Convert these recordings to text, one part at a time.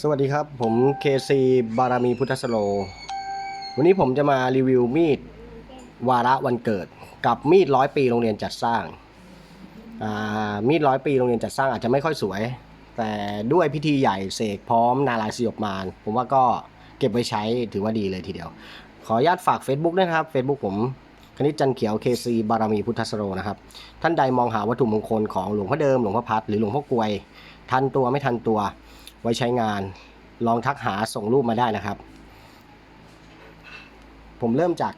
สวัสดีครับ ผมเคซีบารมีพุทธสโล วันนี้ผมจะมารีวิวมีดวาระวันเกิด กับมีดร้อยปีโรงเรียนจัดสร้างามีดร้อยปีโรงเรียนจัดสร้างอาจจะไม่ค่อยสวย แต่ด้วยพิธีใหญ่เสกพร้อมนาลายสยบมารผมว่าก็เก็บไว้ใช้ถือว่าดีเลยทีเดียว ขออนุญาตฝาก Facebook ด้วยนะครับ Facebook ผมคณิตจันเขียวเคซีบารมีพุทธสโลนะครับ ท่านใดมองหาวัตถุมงคลของหลวงพ่อเดิมหลวงพ่อพัดหรือหลวงพ่อกลวย ทันตัวไม่ทันตัว ไว้ใช้งาน ลองทักหาส่งรูปมาได้นะครับ ผมเริ่มจาก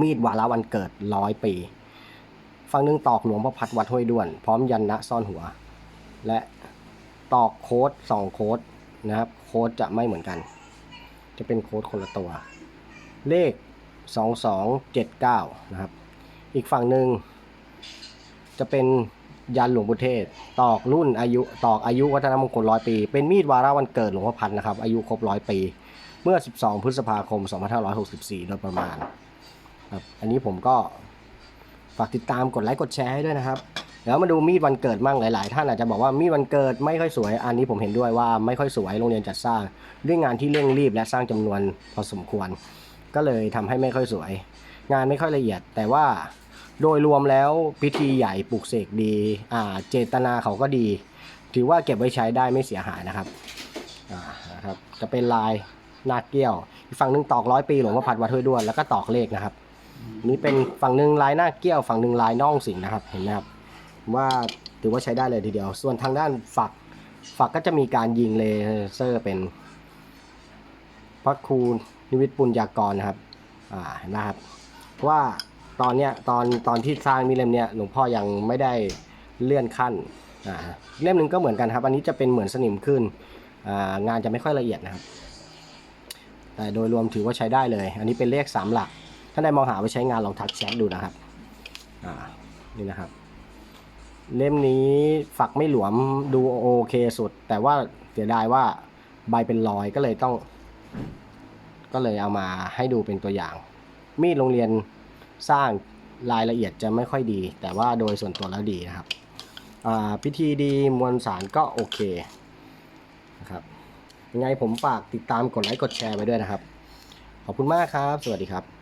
มีดวาระวันเกิดร้อยปีฝั่งหนึ่งตอกหลวงพ่อพัดวัดห้วยด้วน พร้อมยันนะซ่อนหัว และตอกโค้ดสองโค้ดนะครับ โค้ดจะไม่เหมือนกัน จะเป็นโค้ดคนละตัว เลข 2279 นะครับ อีกฝั่งหนึ่งจะเป็น ยันหลวงพุเทศ ตอกรุ่นอายุตอกอายุวัฒนมงคลร้อยปี เป็นมีดวาระวันเกิดหลวงพ่อพันนะครับ อายุครบร้อยปี เมื่อ 12 พฤษภาคม 2564 โดยประมาณครับอันนี้ผมก็ฝากติดตามกดไลค์กดแชร์ให้ด้วยนะครับ แล้วมาดูมีดวันเกิดมั่งหลาย ๆ ท่านอาจจะบอกว่ามีดวันเกิดไม่ค่อยสวย อันนี้ผมเห็นด้วยว่าไม่ค่อยสวยโรงเรียนจัดสร้าง ด้วยงานที่เร่งรีบและสร้างจำนวนพอสมควร ก็เลยทำให้ไม่ค่อยสวย งานไม่ค่อยละเอียด แต่ว่า โดยรวมแล้วพิธีใหญ่ปลุกเสกดีอ่าเจตนาเขาก็ดี ถือว่าเก็บไว้ใช้ได้ไม่เสียหายนะครับอ่านะครับ จะเป็นลายนาเกี้ยวฝั่งหนึ่งตอกร้อยปีหลวงพ่อพัดวัดห้วยด้วนแล้วก็ตอกเลขนะครับ นี่เป็นฝั่งหนึ่งลายหน้าเกี้ยวฝั่งหนึ่งลายน่องสิงนะครับเห็นไหมครับว่าถือว่าใช้ได้เลยทีเดียว ส่วนทางด้านฝักฝักก็จะมีการยิงเลเซอร์เป็นพระครูนิวิทย์ปุญญากรนะครับอ่าเห็นไหมครับว่า ตอนเนี้ยตอนตอนที่สร้างมีเล่มเนี้ยหลวงพ่อยังไม่ได้เลื่อนขั้นอ่าเล่มหนึ่งก็เหมือนกันครับ อันนี้จะเป็นเหมือนสนิมขึ้นอ่างานจะไม่ค่อยละเอียดนะครับ แต่โดยรวมถือว่าใช้ได้เลย อันนี้เป็นเลขสามหลักถ้าได้มองหาไปใช้งานลองทักแชทดูนะครับอ่านี่นะครับ เล่มนี้ฝักไม่หลวมดูโอเคสุด แต่ว่าเสียดายว่าใบเป็นรอยก็เลยต้อง ก็เลยเอามาให้ดูเป็นตัวอย่าง มีดโรงเรียน สร้างรายละเอียดจะไม่ค่อยดี แต่ว่าโดยส่วนตัวแล้วดีนะครับพิธีดีมวลสารก็โอเคนะครับยังไงผมฝากติดตามกดไลค์กดแชร์ไปด้วยนะครับ ขอบคุณมากครับ สวัสดีครับ